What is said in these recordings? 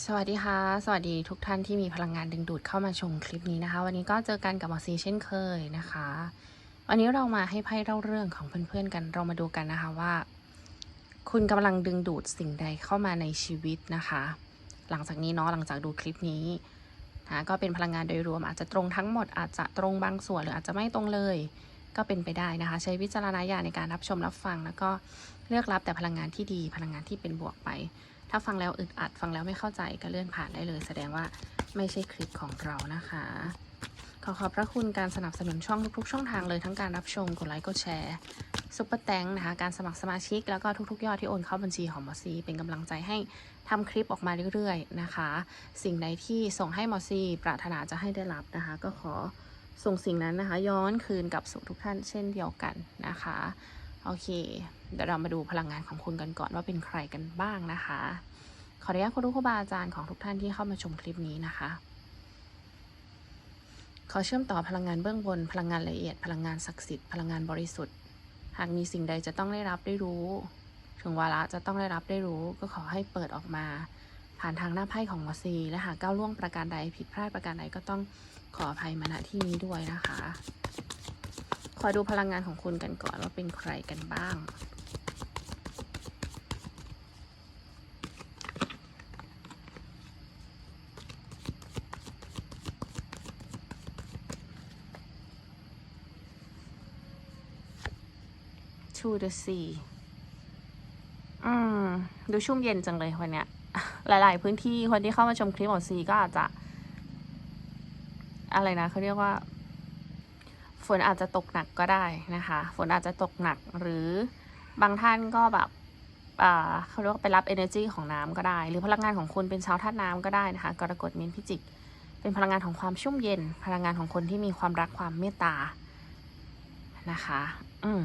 สวัสดีค่ะ สวัสดีทุกท่านที่มีพลังงานดึงดูดเข้ามาชมคลิปนี้นะคะ วันนี้ก็เจอกันกับหมอซีเช่นเคยนะคะ วันนี้เรามาให้ไพ่เล่าเรื่องของเพื่อนๆกัน เรามาดูกันนะคะว่า คุณกำลังดึงดูดสิ่งใดเข้ามาในชีวิตนะคะ หลังจากนี้เนาะหลังจากดูคลิปนี้นะก็เป็นพลังงานโดยรวม อาจจะตรงทั้งหมดอาจจะตรงบางส่วนหรืออาจจะไม่ตรงเลย ก็เป็นไปได้นะคะ ใช้วิจารณญาณในการรับชมรับฟัง แล้วก็เลือกรับแต่พลังงานที่ดีพลังงานที่เป็นบวกไป ถ้าฟังแล้วอึดอัดฟังแล้วไม่เข้าใจก็เลื่อนผ่านได้เลย แสดงว่าไม่ใช่คลิปของเรานะคะ ขอขอบพระคุณการสนับสนุนช่องทุกๆช่องทางเลยทั้งการรับชมกดไลค์กดแชร์ซุปเปอร์แตงนะคะการสมัครสมาชิก แล้วก็ทุกๆ ยอดที่โอนเข้าบัญชีของหมอซีเป็นกำลังใจให้ทำคลิปออกมาเรื่อยๆนะคะ สิ่งใดที่ส่งให้หมอซีปรารถนาจะให้ได้รับนะคะ ก็ขอส่งสิ่งนั้นนะคะ ย้อนคืนกับสู่ทุกท่านเช่นเดียวกันนะคะ โอเค เดี๋ยวเรามาดูพลังงานของคุณกันก่อนว่าเป็นใครกันบ้างนะคะ ขออนุญาตคุณครูบาอาจารย์ของทุกท่านที่เข้ามาชมคลิปนี้นะคะ ขอเชื่อมต่อพลังงานเบื้องบน พลังงานละเอียด พลังงานศักดิ์สิทธิ์ พลังงานบริสุทธิ์ หากมีสิ่งใดจะต้องได้รับได้รู้ ถึงวาระจะต้องได้รับได้รู้ ก็ขอให้เปิดออกมา ผ่านทางหน้าไพ่ของวอซีและหากก้าวล่วงประการใดผิดพลาดประการใดก็ต้องขออภัยมาณที่นี้ด้วยนะคะ อดูพลังงานของคุณกันก่อนว่าเป็นใครกันบ้าง to the sea อืม ดูชุ่มเย็นจังเลยวันเนี้ย หลาย ๆ พื้นที่คนที่เข้ามาชมคลิปของซีก็อาจจะ อะไรนะเขาเรียกว่า ฝนอาจจะตกหนักก็ได้นะคะ ฝนอาจจะตกหนักหรือบางท่านก็แบบเขาเรียกว่าไปรับ energy ของน้ำก็ได้ หรือพลังงานของคุณเป็นชาวธาตุน้ำก็ได้นะคะกรกฎมีนพิจิก เป็นพลังงานของความชุ่มเย็น พลังงานของคนที่มีความรักความเมตตานะคะ อืม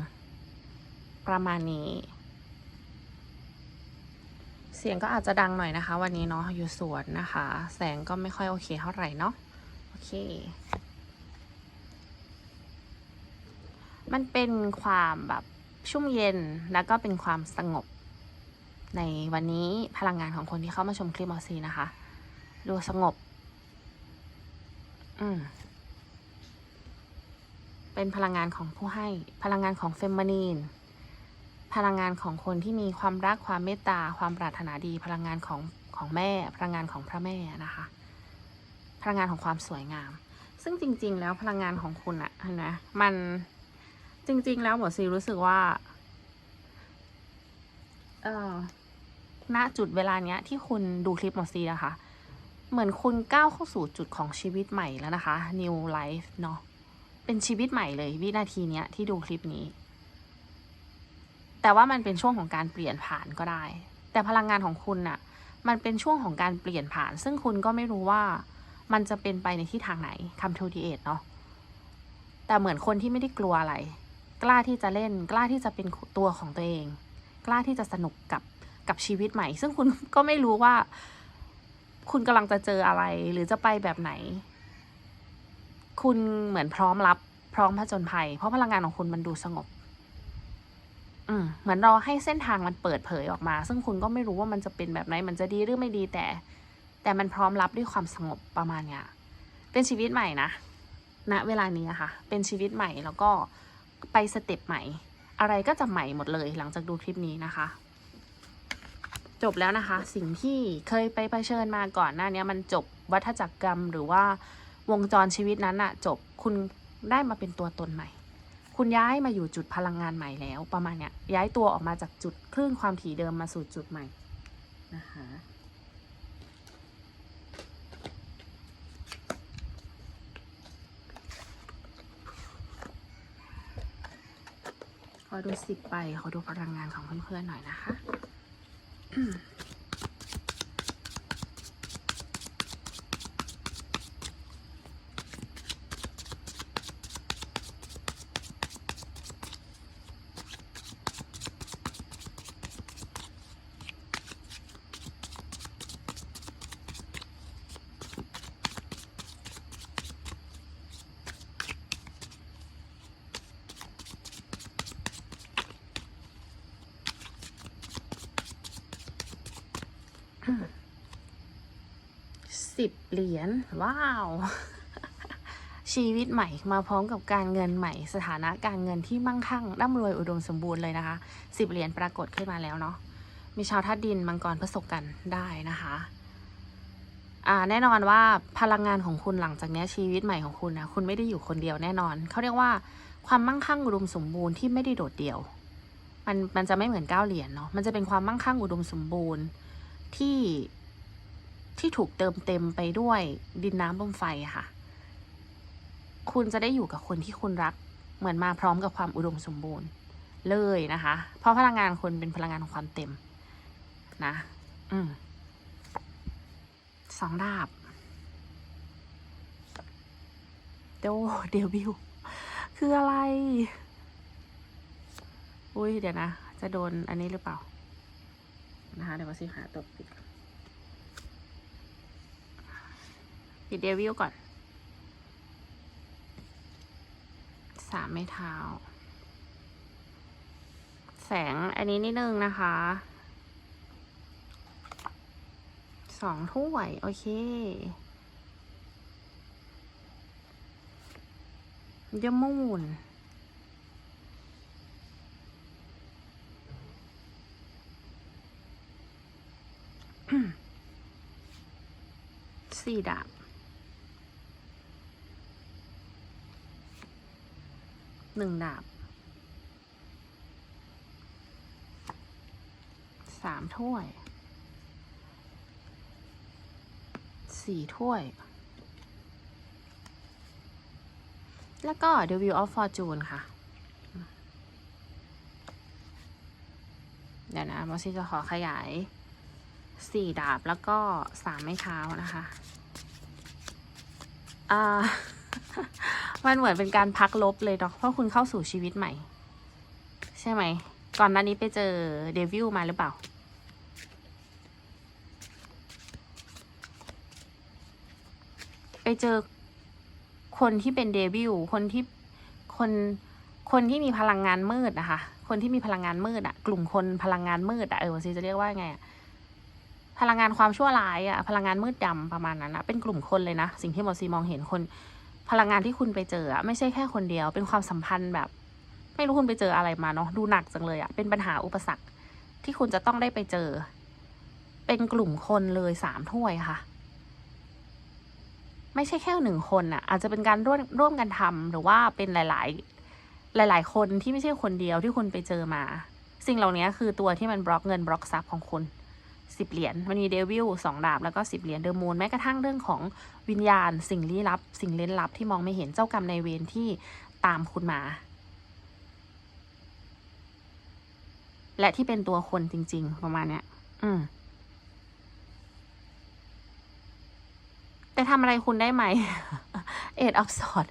ประมาณนี้ เสียงก็อาจจะดังหน่อยนะคะ วันนี้เนาะอยู่สวนนะคะ แสงก็ไม่ค่อยโอเคเท่าไหร่เนาะโอเค มันเป็นความแบบชุ่มเย็นแล้วก็เป็นความสงบ ในวันนี้พลังงานของคนที่เข้ามาชมคลิปมอซีนะคะ ดูสงบ อืมเป็นพลังงานของผู้ให้ พลังงานของเฟม i นีน พลังงานของคนที่มีความรักความเมตตา ความปรารถนาดี พลังงานของของแม่ พลังงานของพระแม่นะคะ พลังงานของความสวยงาม ซึ่งจริง ๆ แล้วพลังงานของคุณอะเห็นไหมมัน จริง ๆ แล้วหมอซีรู้สึกว่าเออณจุดเวลาเนี้ย ที่คุณดูคลิปหมอซีนะคะ เหมือนคุณก้าวเข้าสู่จุดของชีวิตใหม่แล้วนะคะ new life เนาะเป็นชีวิตใหม่เลยวินาทีเนี้ยที่ดูคลิปนี้ แต่ว่ามันเป็นช่วงของการเปลี่ยนผ่านก็ได้ แต่พลังงานของคุณน่ะ มันเป็นช่วงของการเปลี่ยนผ่าน ซึ่งคุณก็ไม่รู้ว่ามันจะเป็นไปในที่ทางไหนคำทูดีเอทเนาะแต่เหมือนคนที่ไม่ได้กลัวอะไร กล้าที่จะเล่น กล้าที่จะเป็นตัวของตัวเอง กล้าที่จะสนุกกับกับชีวิตใหม่ ซึ่งคุณก็ไม่รู้ว่า คุณกำลังจะเจออะไร หรือจะไปแบบไหน คุณเหมือนพร้อมรับพร้อมผจญภัย เพราะพลังงานของคุณมันดูสงบ อืมเหมือนรอให้เส้นทางมันเปิดเผยออกมา ซึ่งคุณก็ไม่รู้ว่ามันจะเป็นแบบไหน มันจะดีหรือไม่ดีแต่ แต่มันพร้อมรับด้วยความสงบประมาณเนี้ยเป็นชีวิตใหม่นะณเวลานี้อะค่ะ เป็นชีวิตใหม่แล้วก็ ไปสเต็ปใหม่ อะไรก็จะใหม่หมดเลยหลังจากดูคลิปนี้นะคะ จบแล้วนะคะ สิ่งที่เคยไปเผชิญมาก่อนหน้านี้มันจบวัฏจักรกรรมหรือว่าวงจรชีวิตนั้นอะจบคุณได้มาเป็นตัวตนใหม่ คุณย้ายมาอยู่จุดพลังงานใหม่แล้วประมาณเนี้ยย้ายตัวออกมาจากจุดคลื่นความถี่เดิมมาสู่จุดใหม่นะคะ ดูสิบไปขอดูพลังงานของเพื่อนๆหน่อยนะคะ ยญ ว้าว ชีวิตใหม่มาพร้อมกับการเงินใหม่ สถานะการเงินที่มั่งคั่งร่ำรวยอุดมสมบูรณ์เลยนะคะสิบเหรียญปรากฏขึ้นมาแล้วเนาะมีชาวธาตุดินมังกรผสมกันได้นะคะอ่าแน่นอนว่าพลังงานของคุณหลังจากนี้ชีวิตใหม่ของคุณนะคุณไม่ได้อยู่คนเดียวแน่นอน เขาเรียกว่าความมั่งคั่งอุดมสมบูรณ์ที่ไม่ได้โดดเดี่ยว มันมันจะไม่เหมือนเก้าเหรียญเนาะมันจะเป็นความมั่งคั่งอุดมสมบูรณ์ที่ ที่ถูกเติมเต็มไปด้วยดินน้ำลมไฟค่ะ คุณจะได้อยู่กับคนที่คุณรัก เหมือนมาพร้อมกับความอุดมสมบูรณ์เลยนะคะ เพราะพลังงานคุณเป็นพลังงานของความเต็ม นะ อืมสองดาบโดเดวิลคืออะไร อุ้ยเดี๋ยวนะ จะโดนอันนี้หรือเปล่า นะคะ เดี๋ยวมาสิหาตัวปิดก่อน ปิดเดวิลก่อนสามไม้เท้า แสงอันนี้นิดนึงนะคะสองถ้วย โอเคเดมูนสี่ดาบ หนึ่งดาบสามถ้วยสี่ถ้วย แล้วก็ The Wheel of Fortune ค่ะ เดี๋ยวนะมอสซี่จะขอขยายสี่ดาบแล้วก็สามไม้เท้านะคะ อ่า มันเหมือนเป็นการพักลบเลยเนาะเพราะคุณเข้าสู่ชีวิตใหม่ ใช่ไหม ก่อนหน้านี้ไปเจอเดวิลมาหรือเปล่า ไปเจอคนที่เป็นเดวิลคนที่คนคนที่มีพลังงานมืดนะคะ คนที่มีพลังงานมืดอะกลุ่มคนพลังงานมืดอะเออซีจะเรียกว่าไงอะพลังงานความชั่วร้ายอะพลังงานมืดดำประมาณนั้นอะเป็นกลุ่มคนเลยนะ สิ่งที่หมอซีมองเห็นคน พลังงานที่คุณไปเจออะไม่ใช่แค่คนเดียว เป็นความสัมพันธ์แบบ ไม่รู้คุณไปเจออะไรมาเนาะดูหนักจังเลยอะเป็นปัญหาอุปสรรคที่คุณจะต้องได้ไปเจอ เป็นกลุ่มคนเลยสามถ้วยค่ะ ไม่ใช่แค่หนึ่งคนอะอาจจะเป็นการร่วมร่วมกันทำหรือว่าเป็นหลาย ๆ หลาย ๆ คนที่ไม่ใช่คนเดียวที่คุณไปเจอมา สิ่งเหล่านี้คือตัวที่มันบล็อกเงินบล็อกทรัพย์ของคุณ สิบเหรียญมันมีเดวิลสองดาบแล้วก็สิบเหรียญเดอร์มูนแม้กระทั่งเรื่องของวิญญาณ สิ่งลี้ลับ สิ่งเล่นลับที่มองไม่เห็นเจ้ากรรมในเวรที่ตามคุณมา และที่เป็นตัวคนจริง ๆ ประมาณเนี้ย อืมแต่ทำอะไรคุณได้ไหม เอ็ดออฟสอด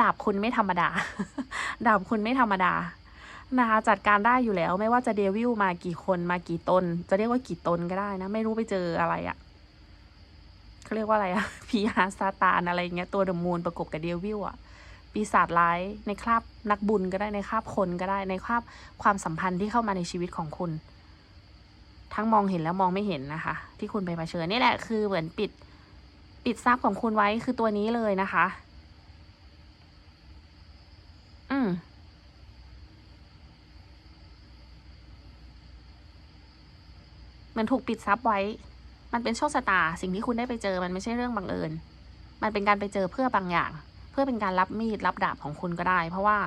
ดาบคุณไม่ธรรมดา ดาบคุณไม่ธรรมดา นะคะ จัดการได้อยู่แล้วไม่ว่าจะเดวิลมากี่คนมากี่ตน จะเรียกว่ากี่ตนก็ได้นะ ไม่รู้ไปเจออะไรอะ่ะเขาเรียกว่าอะไรอะ่ะพีฮาซาตานอะไรเงี้ยตัวเดมูนประกบกับเดวิลอะ่ะปีศาจร้ายในคราบนักบุญก็ได้ในคราบคนก็ได้ในคราบความสัมพันธ์ที่เข้ามาในชีวิตของคุณ ทั้งมองเห็นแล้วมองไม่เห็นนะคะ ที่คุณไปเผชิญนี่แหละคือเหมือนปิดปิดทรัพย์ของคุณไว้คือตัวนี้เลยนะคะ อืม เห มือนถูกปิดทรัพย์ไว้ มันเป็นโชคชะตา สิ่งที่คุณได้ไปเจอมันไม่ใช่เรื่องบังเอิญ มันเป็นการไปเจอเพื่อบางอย่าง เพื่อเป็นการรับมีดรับดาบของคุณก็ได้ เพราะว่า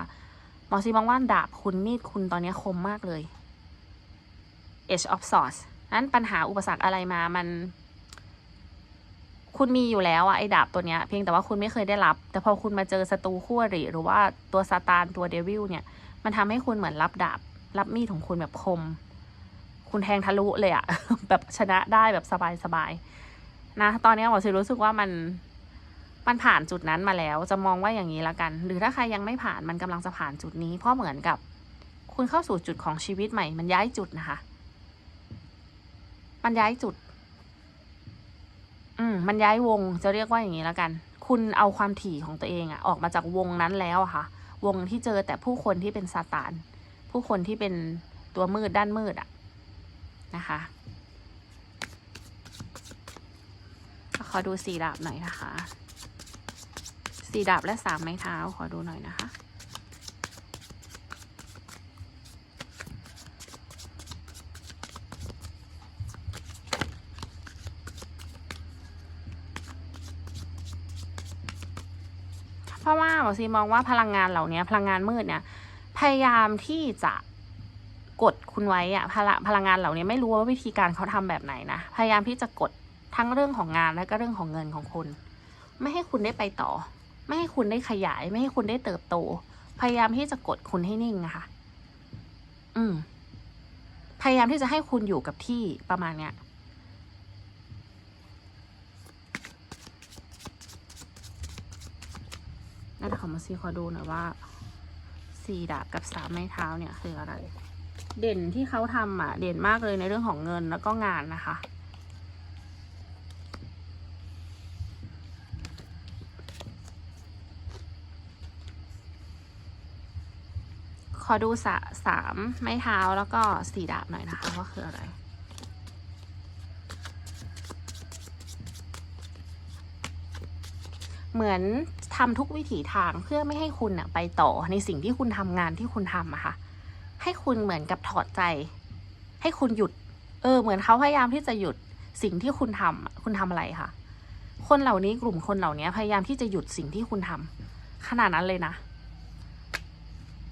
หมอซีมองว่าดาบคุณมีดคุณตอนนี้คมมากเลย Edge of Swords นั้นปัญหาอุปสรรคอะไรมามัน คุณมีอยู่แล้วอะไอ้ดาบตัวเนี้ย เพียงแต่ว่าคุณไม่เคยได้รับ แต่พอคุณมาเจอศัตรูคู่อริหรือว่าตัวซาตานตัวเดวิลเนี่ย มันทำให้คุณเหมือนรับดาบ รับมีดของคุณแบบคม คุณแทงทะลุเลยอะแบบชนะได้แบบสบายๆนะ ตอนนี้หมอซีรู้สึกว่ามันมันผ่านจุดนั้นมาแล้ว จะมองว่าอย่างนี้ละกัน หรือถ้าใครยังไม่ผ่านมันกำลังจะผ่านจุดนี้ เพราะเหมือนกับ คุณเข้าสู่จุดของชีวิตใหม่ มันย้ายจุดนะคะ มันย้ายจุด อืม มันย้ายวง จะเรียกว่าอย่างนี้แล้วกัน คุณเอาความถี่ของตัวเองอะออกมาจากวงนั้นแล้วอะค่ะ วงที่เจอแต่ผู้คนที่เป็นซาตาน ผู้คนที่เป็นตัวมืดด้านมืดอะ นะคะ ขอดูสีดาบหน่อยนะคะ สีดาบและสามไม้เท้าขอดูหน่อยนะคะเพราะว่าหมอซีมองว่าพลังงานเหล่านี้พลังงานมืดเนี่ย พยายามที่จะ กดคุณไว้อะพลังพลังงานเหล่านี้ไม่รู้ว่าวิธีการเขาทำแบบไหนนะ พยายามที่จะกดทั้งเรื่องของงานและก็เรื่องของเงินของคุณ ไม่ให้คุณได้ไปต่อ ไม่ให้คุณได้ขยาย ไม่ให้คุณได้เติบโต พยายามที่จะกดคุณให้นิ่งอะค่ะอืม พยายามที่จะให้คุณอยู่กับที่ประมาณเนี้ยนั่นขอมาซีขอดูหน่อยว่าสี่ดาบกับสามไม้เท้าเนี่ยคืออะไร เด่นที่เขาทำอะ เด่นมากเลยในเรื่องของเงินแล้วก็งานนะคะ ขอดูสะสามไม้เท้าแล้วก็สีดาบหน่อยนะคะว่าคืออะไรเหมือนทำทุกวิถีทางเพื่อไม่ให้คุณน่ะไปต่อในสิ่งที่คุณทำงานที่คุณทำอะค่ะ ให้คุณเหมือนกับถอดใจ ให้คุณหยุด เออ เหมือนเขาพยายามที่จะหยุดสิ่งที่คุณทำอะคุณทำอะไรคะคนเหล่านี้กลุ่มคนเหล่านี้พยายามที่จะหยุดสิ่งที่คุณทำขนาดนั้นเลยนะ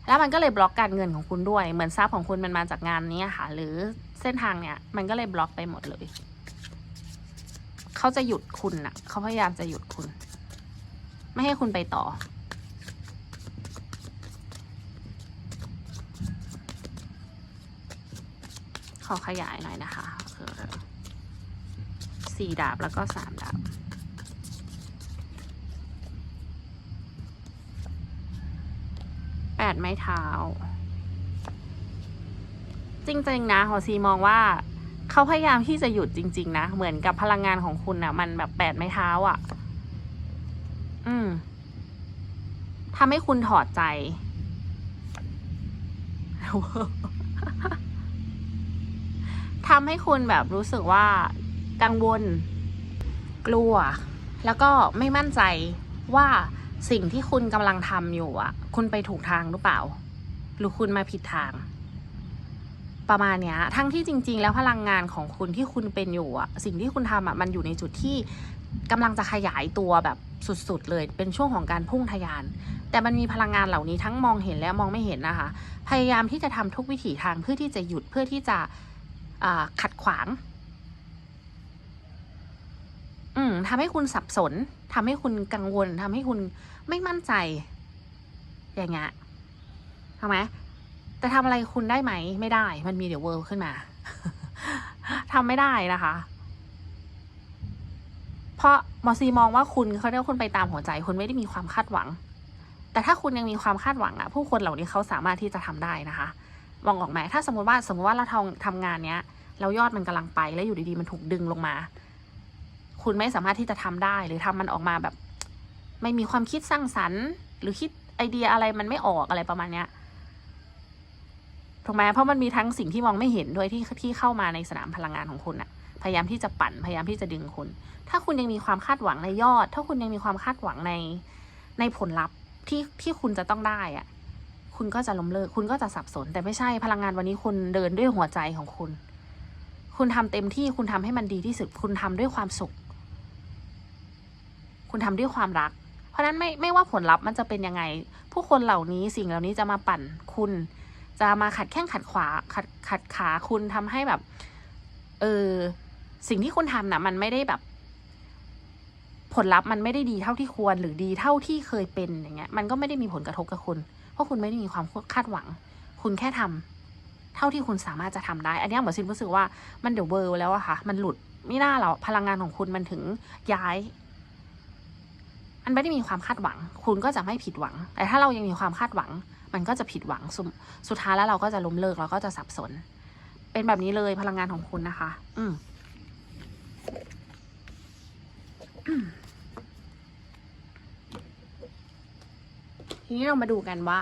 แล้วมันก็เลยบล็อกการเงินของคุณด้วย เหมือนทรัพย์ของคุณมันมาจากงานนี้ค่ะ หรือเส้นทางเนี้ยมันก็เลยบล็อกไปหมดเลย เขาจะหยุดคุณน่ะ เขาพยายามจะหยุดคุณ ไม่ให้คุณไปต่อ ขอขยายหน่อยนะคะคือสี่ดาบแล้วก็สามดาบแปดไม้เท้า จริงๆนะหอซีมองว่าเขาพยายามที่จะหยุดจริง ๆ นะ เหมือนกับพลังงานของคุณนะมันแบบแปดไม้เท้าอะ่ะ อืมทำให้คุณถอดใจ ทำให้คุณแบบรู้สึกว่ากังวล กลัว แล้วก็ไม่มั่นใจว่าสิ่งที่คุณกำลังทำอยู่อะ คุณไปถูกทางหรือเปล่า หรือคุณมาผิดทาง ประมาณเนี้ย ทั้งที่จริง ๆ แล้วพลังงานของคุณที่คุณเป็นอยู่อะ สิ่งที่คุณทำอะมันอยู่ในจุดที่กำลังจะขยายตัวแบบสุด ๆ เลย เป็นช่วงของการพุ่งทะยาน แต่มันมีพลังงานเหล่านี้ทั้งมองเห็นและมองไม่เห็นนะคะ พยายามที่จะทำทุกวิถีทางเพื่อที่จะหยุดเพื่อที่จะ ขัดขวาง อืมทำให้คุณสับสนทำให้คุณกังวลทำให้คุณไม่มั่นใจ อย่างเงี้ยทำไหมแต่ทำอะไรคุณได้ไหม ไม่ได้ มันมีเดี๋ยวเวิร์ขึ้นมาทำไม่ได้นะคะ เพราะหมอซีมองว่าคุณเขาเรียกว่าคุณไปตามหัวใจ คุณไม่ได้มีความคาดหวัง แต่ถ้าคุณยังมีความคาดหวังอะผู้คนเหล่านี้เขาสามารถที่จะทำได้นะคะ มองออกไหมถ้าสมมติว่าสมมติว่าเราทำทำงานเนี้ยแล้วยอดมันกำลังไปแล้วอยู่ดีๆมันถูกดึงลงมา คุณไม่สามารถที่จะทำได้หรือทำมันออกมาแบบ ไม่มีความคิดสร้างสรรค์ หรือคิดไอเดียอะไรมันไม่ออกอะไรประมาณเนี้ยถูกไหมเพราะมันมีทั้งสิ่งที่มองไม่เห็นด้วยที่ที่เข้ามาในสนามพลังงานของคุณอะพยายามที่จะปั่นพยายามที่จะดึงคุณ ถ้าคุณยังมีความคาดหวังในยอด ถ้าคุณยังมีความคาดหวังในในผลลัพธ์ที่ที่คุณจะต้องได้อะ คุณก็จะล้มเลิก คุณก็จะสับสน แต่ไม่ใช่พลังงานวันนี้คุณเดินด้วยหัวใจของคุณ คุณทำเต็มที่คุณทำให้มันดีที่สุด คุณทำด้วยความสุข คุณทำด้วยความรัก เพราะนั้นไม่ไม่ว่าผลลัพธ์มันจะเป็นยังไง ผู้คนเหล่านี้สิ่งเหล่านี้จะมาปั่นคุณ จะมาขัดแข้งขัดขวาขัดขัดขาคุณทำให้แบบ เออสิ่งที่คุณทำน่ะมันไม่ได้แบบ ผลลัพธ์มันไม่ได้ดีเท่าที่ควรหรือดีเท่าที่เคยเป็นอย่างเงี้ย มันก็ไม่ได้มีผลกระทบกับคุณ ราะคุณไม่ได้มีความคาดหวัง คุณแค่ทำเท่าที่คุณสามารถจะทำได้ อันนี้หมอซินรู้สึกว่ามันเดอะเวิร์แล้วอะค่ะ มันหลุดไม่น่าหรอกพลังงานของคุณมันถึงย้าย มันไม่ได้มีความคาดหวัง คุณก็จะไม่ผิดหวัง แต่ถ้าเรายังมีความคาดหวัง มันก็จะผิดหวังสุสุดท้ายแล้วเราก็จะล้มเลิกเราก็จะสับสน เป็นแบบนี้เลยพลังงานของคุณนะคะ อืม ทีนี้เรามาดูกันว่า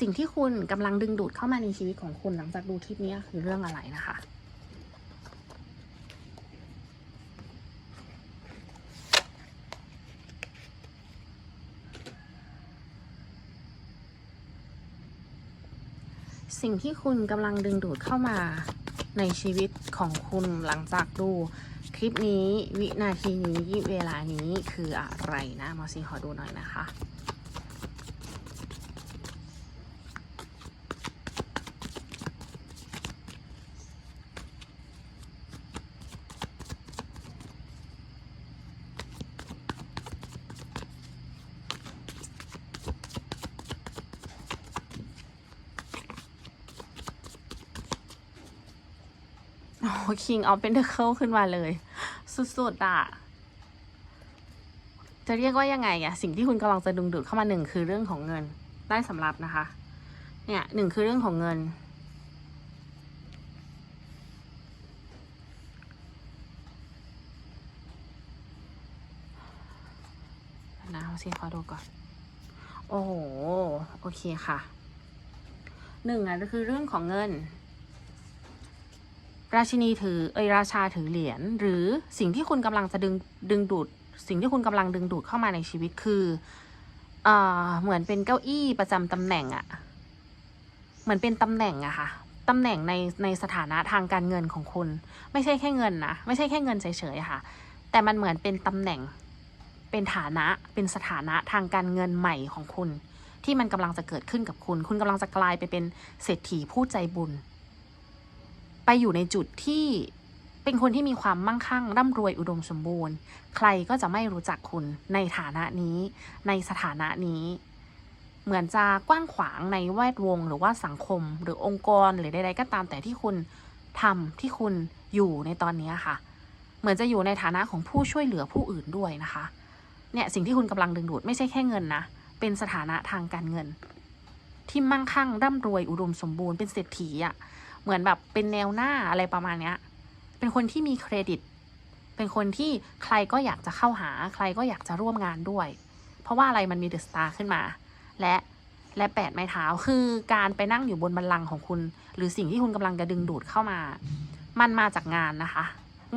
สิ่งที่คุณกำลังดึงดูดเข้ามาในชีวิตของคุณหลังจากดูคลิปนี้คือเรื่องอะไรนะคะสิ่งที่คุณกำลังดึงดูดเข้ามาในชีวิตของคุณหลังจากดูคลิปนี้วินาทีนี้เวลานี้คืออะไรนะมอสิงขอดูหน่อยนะคะ โอ้คิงเอาเป็นเดอร์เคิลขึ้นมาเลย สุดๆอะจะเรียกว่ายังไงอะสิ่งที่คุณกำลังจะดึงดูดเข้ามาหนึ่งคือเรื่องของเงิน ได้สำหรับนะคะ เนี่ยหนึ่งคือเรื่องของเงิน นะเอาสิขอดูก่อน โอ้โห โอเคค่ะหนึ่งอะก็คือเรื่องของเงิน ราชินีถือเอยราชาถือเหรียญหรือสิ่งที่คุณกำลังจะดึงดึงดูด สิ่งที่คุณกำลังดึงดูดเข้ามาในชีวิตคือเอ่อเหมือนเป็นเก้าอี้ประจำตำแหน่งอะเหมือนเป็นตำแหน่งอะค่ะตำแหน่งในในสถานะทางการเงินของคุณ ไม่ใช่แค่เงินนะไม่ใช่แค่เงินเฉยๆค่ะ แต่มันเหมือนเป็นตำแหน่งเป็นฐานะเป็นสถานะทางการเงินใหม่ของคุณ ที่มันกำลังจะเกิดขึ้นกับคุณ คุณกำลังจะกลายไปเป็นเศรษฐีผู้ใจบุญ ไปอยู่ในจุดที่เป็นคนที่มีความมั่งคั่ง ร่ำรวยอุดมสมบูรณ์ ใครก็จะไม่รู้จักคุณในฐานะนี้ ในสถานะนี้ เหมือนจะกว้างขวางในแวดวง หรือว่าสังคม หรือองค์กรหรือใดๆก็ตามแต่ที่คุณทำที่คุณอยู่ในตอนนี้ค่ะ เหมือนจะอยู่ในฐานะของผู้ช่วยเหลือผู้อื่นด้วยนะคะ เนี่ยสิ่งที่คุณกำลังดึงดูดไม่ใช่แค่เงินนะ เป็นสถานะทางการเงิน ที่มั่งคั่งร่ำรวยอุดมสมบูรณ์เป็นเศรษฐีอะ่ะ เหมือนแบบเป็นแนวหน้าอะไรประมาณเนี้ย เป็นคนที่มีเครดิต เป็นคนที่ใครก็อยากจะเข้าหา ใครก็อยากจะร่วมงานด้วย เพราะว่าอะไรมันมีเดอะสตาร์ขึ้นมา และและแปดไม้เท้าคือการไปนั่งอยู่บนบัลลังก์ของคุณ หรือสิ่งที่คุณกำลังจะดึงดูดเข้ามา มันมาจากงานนะคะ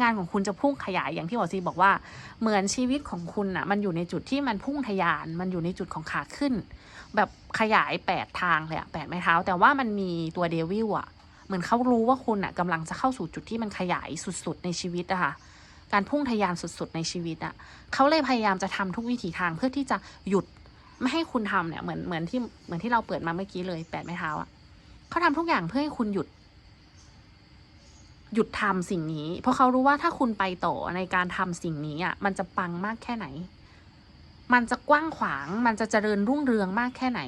งานของคุณจะพุ่งขยายอย่างที่หมอซีบอกว่า เหมือนชีวิตของคุณอะ่ะ มันอยู่ในจุดที่มันพุ่งทะยาน มันอยู่ในจุดของขาขึ้น แบบขยายแปดทางเลยอะแปดไม้เท้า แต่ว่ามันมีตัวเดวิลอะ เหมือนเขารู้ว่าคุณอะกำลังจะเข้าสู่จุดที่มันขยายสุดๆในชีวิตอะค่ะการพุ่งทะยานสุดๆในชีวิตอะเขาเลยพยายามจะทำทุกวิถีทางเพื่อที่จะหยุดไม่ให้คุณทำเนี่ยเหมือนเหมือนที่เหมือนที่เราเปิดมาเมื่อกี้เลยแปดไม้เท้าอะเขาทำทุกอย่างเพื่อให้คุณหยุด หยุดทำสิ่งนี้ เพราะเขารู้ว่าถ้าคุณไปต่อในการทำสิ่งนี้อะมันจะปังมากแค่ไหน มันจะกว้างขวาง มันจะเจริญรุ่งเรืองมากแค่ไหน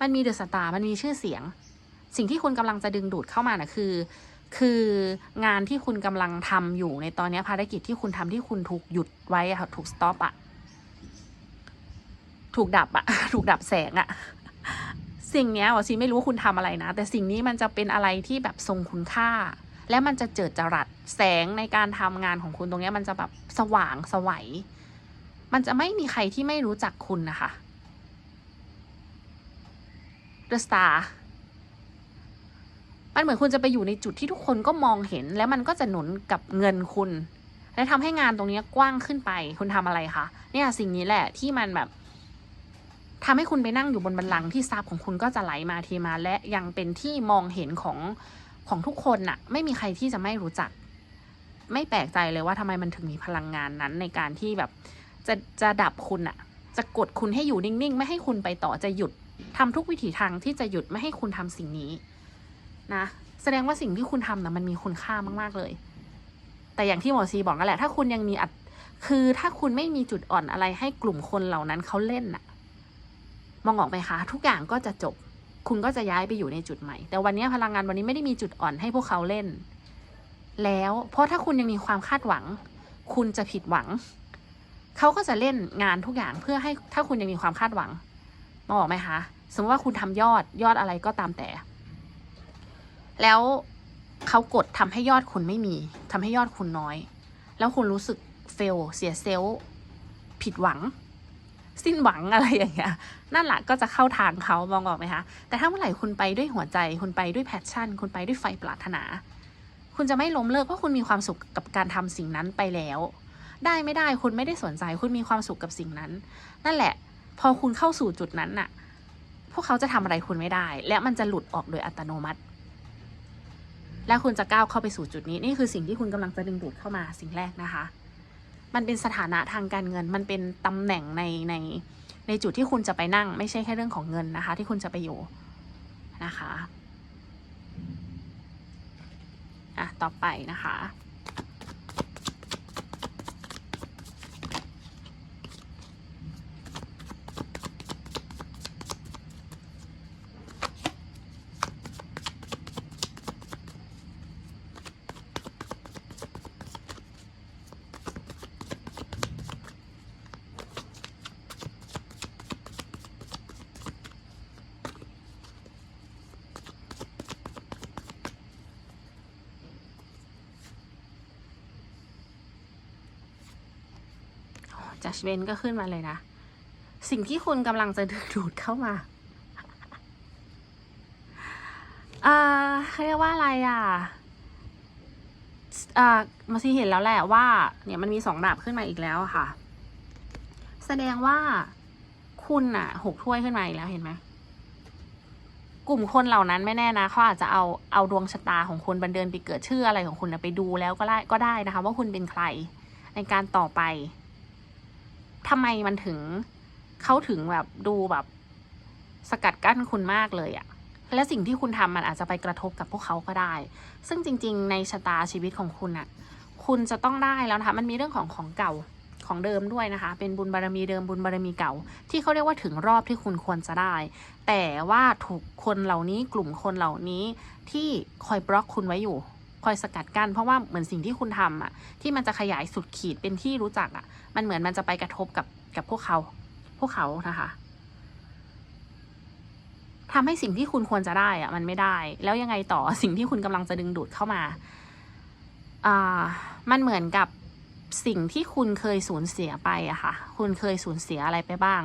มันมีเดอะสตาร์มันมีชื่อเสียง สิ่งที่คุณกำลังจะดึงดูดเข้ามาน่ะคือ คืองานที่คุณกำลังทำอยู่ในตอนนี้ภารกิจที่คุณทำที่คุณถูกหยุดไว้อะค่ะถูกสต็อปอะถูกดับอะถูกดับแสงอะสิ่งนี้วอซีไม่รู้ว่าคุณทำอะไรนะ แต่สิ่งนี้มันจะเป็นอะไรที่แบบทรงคุณค่า และมันจะเจิดจรัสแสงในการทำงานของคุณตรงนี้มันจะแบบสว่างสวัยมันจะไม่มีใครที่ไม่รู้จักคุณนะคะ The Star มันเหมือนคุณจะไปอยู่ในจุดที่ทุกคนก็มองเห็น แล้วมันก็จะหนุนกับเงินคุณ และทำให้งานตรงนี้กว้างขึ้นไป คุณทำอะไรคะ เนี่ยสิ่งนี้แหละที่มันแบบทำให้คุณไปนั่งอยู่บนบันลังที่ทรัพย์ของคุณก็จะไหลมาเทมา และยังเป็นที่มองเห็นของของทุกคนน่ะ ไม่มีใครที่จะไม่รู้จัก ไม่แปลกใจเลยว่าทำไมมันถึงมีพลังงานนั้นในการที่แบบ จะจะดับคุณน่ะ จะกดคุณให้อยู่นิ่งๆ ไม่ให้คุณไปต่อจะหยุดทำทุกวิถีทางที่จะหยุดไม่ให้คุณทำสิ่งนี้ นะ แสดงว่าสิ่งที่คุณทำนะมันมีคุณค่ามาก ๆ เลย แต่อย่างที่หมอซีบอกนั่นแหละ ถ้าคุณยังมีอัดคือถ้าคุณไม่มีจุดอ่อนอะไรให้กลุ่มคนเหล่านั้นเขาเล่นน่ะ มองออกไหมคะทุกอย่างก็จะจบ คุณก็จะย้ายไปอยู่ในจุดใหม่ แต่วันนี้พลังงานวันนี้ไม่ได้มีจุดอ่อนให้พวกเขาเล่น แล้วเพราะถ้าคุณยังมีความคาดหวัง คุณจะผิดหวัง เขาก็จะเล่นงานทุกอย่างเพื่อให้ถ้าคุณยังมีความคาดหวังมองออกไหมคะ สมมติว่าคุณทำยอดยอดอะไรก็ตามแต่ แล้วเขากดทำให้ยอดคุณไม่มีทำให้ยอดคุณน้อย แล้วคุณรู้สึกเฟลเสียเซลล์ผิดหวัง สิ้นหวังอะไรอย่างเงี้ยนั่นแหละก็จะเข้าทางเขามองออกไหมคะแต่ถ้าเมื่อไหร่คุณไปด้วยหัวใจ คุณไปด้วยแพชชั่น คุณไปด้วยไฟปรารถนา คุณจะไม่ล้มเลิกเพราะคุณมีความสุขกับการทำสิ่งนั้นไปแล้ว ได้ไม่ได้คุณไม่ได้สนใจคุณมีความสุขกับสิ่งนั้น นั่นแหละ พอคุณเข้าสู่จุดนั้นน่ะ พวกเขาจะทำอะไรคุณไม่ได้ และมันจะหลุดออกโดยอัตโนมัติ และคุณจะก้าวเข้าไปสู่จุดนี้ นี่คือสิ่งที่คุณกำลังจะดึงดูดเข้ามาสิ่งแรกนะคะ มันเป็นสถานะทางการเงิน มันเป็นตำแหน่งในในในจุดที่คุณจะไปนั่ง ไม่ใช่แค่เรื่องของเงินนะคะ ที่คุณจะไปอยู่นะคะอะต่อไปนะคะ จัด เวนก็ขึ้นมาเลยนะ สิ่งที่คุณกำลังจะดึงดูดเข้ามาอ่าเขาเรียกว่าอะไรอะเอ่ามาซีเห็นแล้วแหละว่า เนี่ยมันมีสองดาบขึ้นมาอีกแล้วค่ะ แสดงว่าคุณอะหกถ้วยขึ้นมาอีกแล้วเห็นไหมกลุ่มคนเหล่านั้นไม่แน่นะเขาอาจจะเอาเอาดวงชะตาของคุณบันเดือนปีเกิดชื่ออะไรของคุณไปดูแล้วก็ได้ก็ได้นะคะ ว่าคุณเป็นใครในการต่อไป ทำไมมันถึงเขาถึงแบบดูแบบสกัดกั้นคุณมากเลยอะและสิ่งที่คุณทำมันอาจจะไปกระทบกับพวกเขาก็ได้ ซึ่งจริง ๆ ในชะตาชีวิตของคุณอะคุณจะต้องได้แล้วนะคะ มันมีเรื่องของของเก่าของเดิมด้วยนะคะ เป็นบุญบารมีเดิมบุญบารมีเก่า ที่เขาเรียกว่าถึงรอบที่คุณควรจะได้ แต่ว่าถูกคนเหล่านี้กลุ่มคนเหล่านี้ที่คอยบล็อกคุณไว้อยู่ คอยสกัดกั้นเพราะว่าเหมือนสิ่งที่คุณทำอะที่มันจะขยายสุดขีดเป็นที่รู้จักอะมันเหมือนมันจะไปกระทบกับกับพวกเขา พวกเขานะคะทำให้สิ่งที่คุณควรจะได้อะมันไม่ได้ แล้วยังไงต่อสิ่งที่คุณกำลังจะดึงดูดเข้ามาอ่ามันเหมือนกับสิ่งที่คุณเคยสูญเสียไปอะค่ะ คุณเคยสูญเสียอะไรไปบ้าง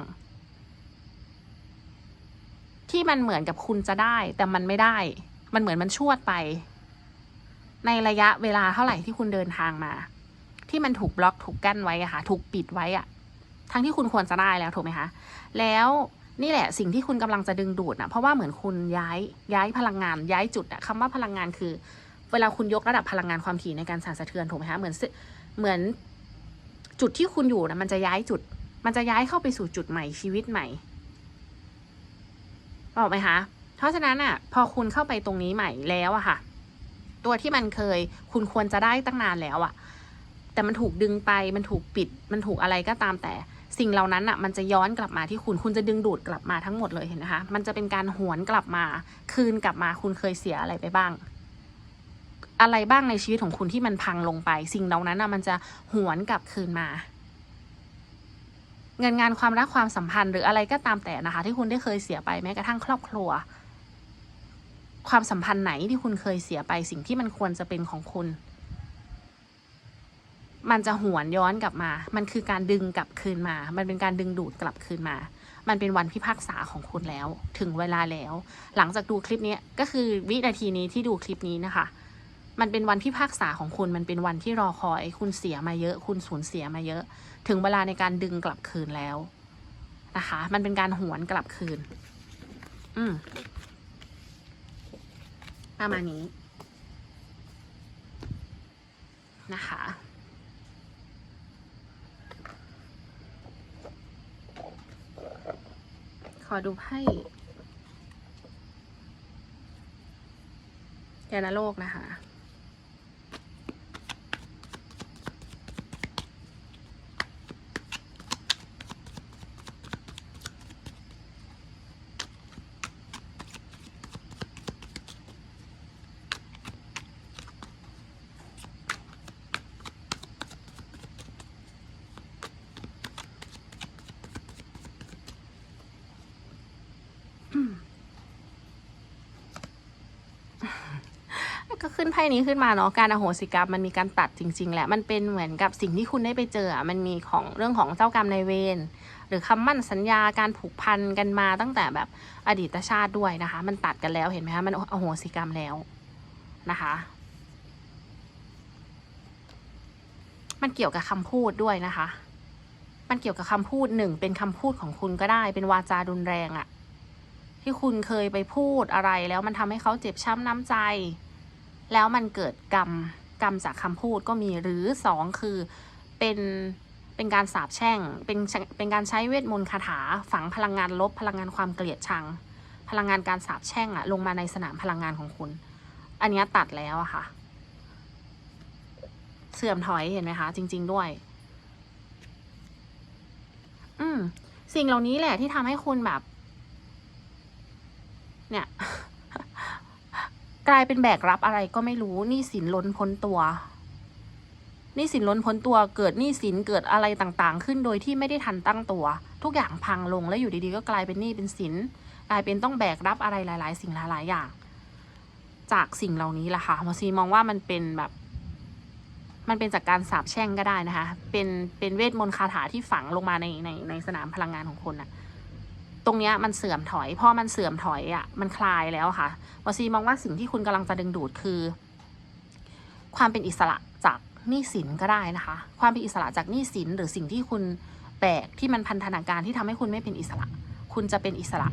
ที่มันเหมือนกับคุณจะได้ แต่มันไม่ได้ มันเหมือนมันชวดไป ในระยะเวลาเท่าไหร่ที่คุณเดินทางมา ที่มันถูกบล็อกถูกกั้นไว้อะค่ะ ถูกปิดไว้อะทั้งที่คุณควรจะได้แล้วถูกไหมคะ แล้วนี่แหละสิ่งที่คุณกำลังจะดึงดูดนะเพราะว่าเหมือนคุณย้ายย้ายพลังงาน ย้ายจุดอะคำว่าพลังงานคือ เวลาคุณยกระดับพลังงานความถี่ในการสั่นสะเทือนถูกไหมคะเหมือนเหมือนจุดที่คุณอยู่นะมันจะย้ายจุด มันจะย้ายเข้าไปสู่จุดใหม่ชีวิตใหม่บอกไหมคะเพราะฉะนั้นอะพอคุณเข้าไปตรงนี้ใหม่แล้วอะค่ะ ตัวที่มันเคย คุณควรจะได้ตั้งนานแล้วอะแต่มันถูกดึงไปมันถูกปิด มันถูกอะไรก็ตามแต่สิ่งเหล่านั้นอะมันจะย้อนกลับมาที่คุณคุณจะดึงดูดกลับมาทั้งหมดเลยเห็นนะคะ มันจะเป็นการหวนกลับมา คืนกลับมาคุณเคยเสียอะไรไปบ้าง อะไรบ้างในชีวิตของคุณที่มันพังลงไป สิ่งเหล่านั้นอะมันจะหวนกลับคืนมาเงินงานความรักความสัมพันธ์หรืออะไรก็ตามแต่นะคะ ที่คุณได้เคยเสียไปแม้กระทั่งครอบครัว ความสัมพันธ์ไหนที่คุณเคยเสียไปสิ่งที่มันควรจะเป็นของคุณ มันจะหวนย้อนกลับมา มันคือการดึงกลับคืนมา มันเป็นการดึงดูดกลับคืนมา มันเป็นวันพิพากษาของคุณแล้ว ถึงเวลาแล้ว หลังจากดูคลิปนี้ก็คือวินาทีนี้ที่ดูคลิปนี้นะคะ มันเป็นวันพิพากษาของคุณ มันเป็นวันที่รอคอย คุณเสียมาเยอะ คุณสูญเสียมาเยอะ ถึงเวลาในการดึงกลับคืนแล้วนะคะ มันเป็นการหวนกลับคืน อืม ประมาณนี้นะคะ ขอดูไพ่แกนโลกนะคะ ก็ขึ้นไพ่นี้ขึ้นมาเนาะการอโหสิกรรมมันมีการตัดจริง ๆ แหละ มันเป็นเหมือนกับสิ่งที่คุณได้ไปเจอ มันมีของเรื่องของเจ้ากรรมนายเวรหรือคำมั่นสัญญาการผูกพันกันมาตั้งแต่แบบอดีตชาติด้วยนะคะ มันตัดกันแล้วเห็นไหมคะมันอโหสิกรรมแล้วนะคะ มันเกี่ยวกับคำพูดด้วยนะคะ มันเกี่ยวกับคำพูดหนึ่งเป็นคำพูดของคุณก็ได้เป็นวาจารุนแรงอะที่คุณเคยไปพูดอะไรแล้วมันทำให้เขาเจ็บช้ำน้ำใจ แล้วมันเกิดกรรมกรรมจากคำพูดก็มีหรือสองคือเป็นเป็นการสาบแช่งเป็นเป็นการใช้เวทมนต์คาถาฝังพลังงานลบพลังงานความเกลียดชัง พลังงานการสาบแช่งอะลงมาในสนามพลังงานของคุณ อันเนี้ยตัดแล้วอะค่ะ เสื่อมถอยเห็นไหมคะ จริง ๆด้วย อืมสิ่งเหล่านี้แหละที่ทำให้คุณแบบ เนี่ย กลายเป็นแบกรับอะไรก็ไม่รู้หนี้สินล้นพ้นตัวหนี้สินล้นพ้นตัวเกิดหนี้สินเกิดอะไรต่างๆ ขึ้นโดยที่ไม่ได้ทันตั้งตัว ทุกอย่างพังลงแล้วอยู่ดีๆ ก็กลายเป็นหนี้เป็นสินกลายเป็นต้องแบกรับอะไรหลาย ๆ สิ่งหลายๆอย่าง จากสิ่งเหล่านี้แหละค่ะมอซีมองว่ามันเป็นแบบ มันเป็นจากการสาบแช่งก็ได้นะคะ เป็นเป็นเวทมนต์คาถาที่ฝังลงมาในในในสนามพลังงานของคนน่ะ รงเนี้ยมันเสื่อมถอย พอมันเสื่อมถอยอะมันคลายแล้วค่ะมอซีมองว่าสิ่งที่คุณกำลังจะดึงดูดคือ ความเป็นอิสระจากหนี้สินก็ได้นะคะ ความเป็นอิสระจากหนี้สินหรือสิ่งที่คุณแบกที่มันพันธนาการที่ทำให้คุณไม่เป็นอิสระ คุณจะเป็นอิสระ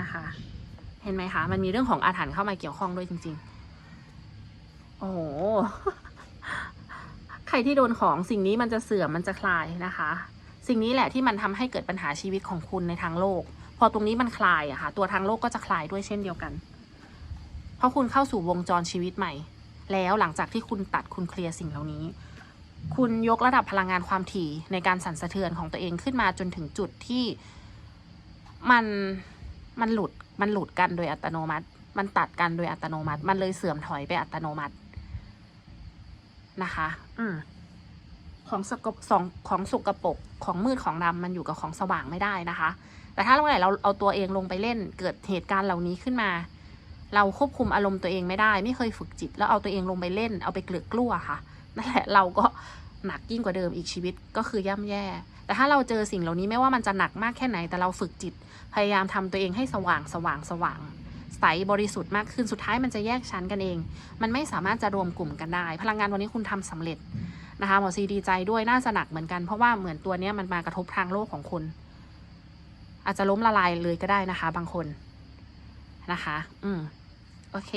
นะคะ เห็นไหมคะ มันมีเรื่องของอาถรรพ์เข้ามาเกี่ยวข้องด้วยจริง ๆ โอ้โหใครที่โดนของสิ่งนี้มันจะเสื่อมมันจะคลายนะคะ สิ่งนี้แหละที่มันทำให้เกิดปัญหาชีวิตของคุณในทางโลก พอตรงนี้มันคลายอะค่ะ ตัวทางโลกก็จะคลายด้วยเช่นเดียวกัน เพราะคุณเข้าสู่วงจรชีวิตใหม่ แล้วหลังจากที่คุณตัดคุณเคลียร์สิ่งเหล่านี้ คุณยกระดับพลังงานความถี่ในการสั่นสะเทือนของตัวเองขึ้นมาจนถึงจุดที่มันมันหลุดมันหลุดกันโดยอัตโนมัติ มันตัดกันโดยอัตโนมัติ มันเลยเสื่อมถอยไปอัตโนมัตินะคะ อืม ของสกปสองของสกปรกของมืดของดำมันอยู่กับของสว่างไม่ได้นะคะ แต่ถ้าเมื่อไหร่เราเอาตัวเองลงไปเล่นเกิดเหตุการณ์เหล่านี้ขึ้นมา เราควบคุมอารมณ์ตัวเองไม่ได้ ไม่เคยฝึกจิต แล้วเอาตัวเองลงไปเล่น เอาไปเกลือกกลัวค่ะนั่นแหละเราก็หนักยิ่งกว่าเดิมอีกชีวิตก็คือย่ำแย่ แต่ถ้าเราเจอสิ่งเหล่านี้ไม่ว่ามันจะหนักมากแค่ไหน แต่เราฝึกจิต พยายามทำตัวเองให้สว่างสว่างสว่างใสบริสุทธิ์มากขึ้นสุดท้ายมันจะแยกชั้นกันเอง มันไม่สามารถจะรวมกลุ่มกันได้ พลังงานวันนี้คุณทำสำเร็จ นะคะหมอซีดีใจด้วยน่าจะหนักเหมือนกันเพราะว่าเหมือนตัวนี้มันมากระทบทางโลกของคุณอาจจะล้มละลายเลยก็ได้นะคะ บางคนนะคะ อืมโอเค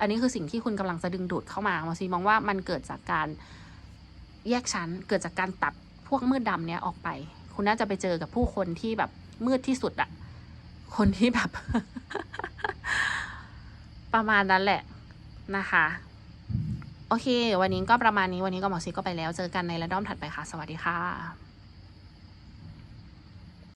อันนี้คือสิ่งที่คุณกำลังจะดึงดูดเข้ามาหมอซีมองว่ามันเกิดจากการแยกชั้น เกิดจากการตัดพวกมืดดำเนี้ยออกไป คุณน่าจะไปเจอกับผู้คนที่แบบมืดที่สุดอะคนที่แบบ ประมาณนั้นแหละนะคะ โอเค วันนี้ก็ประมาณนี้วันนี้ก็หมอซีก็ไปแล้ว เจอกันในระดอมถัดไปค่ะ สวัสดีค่ะ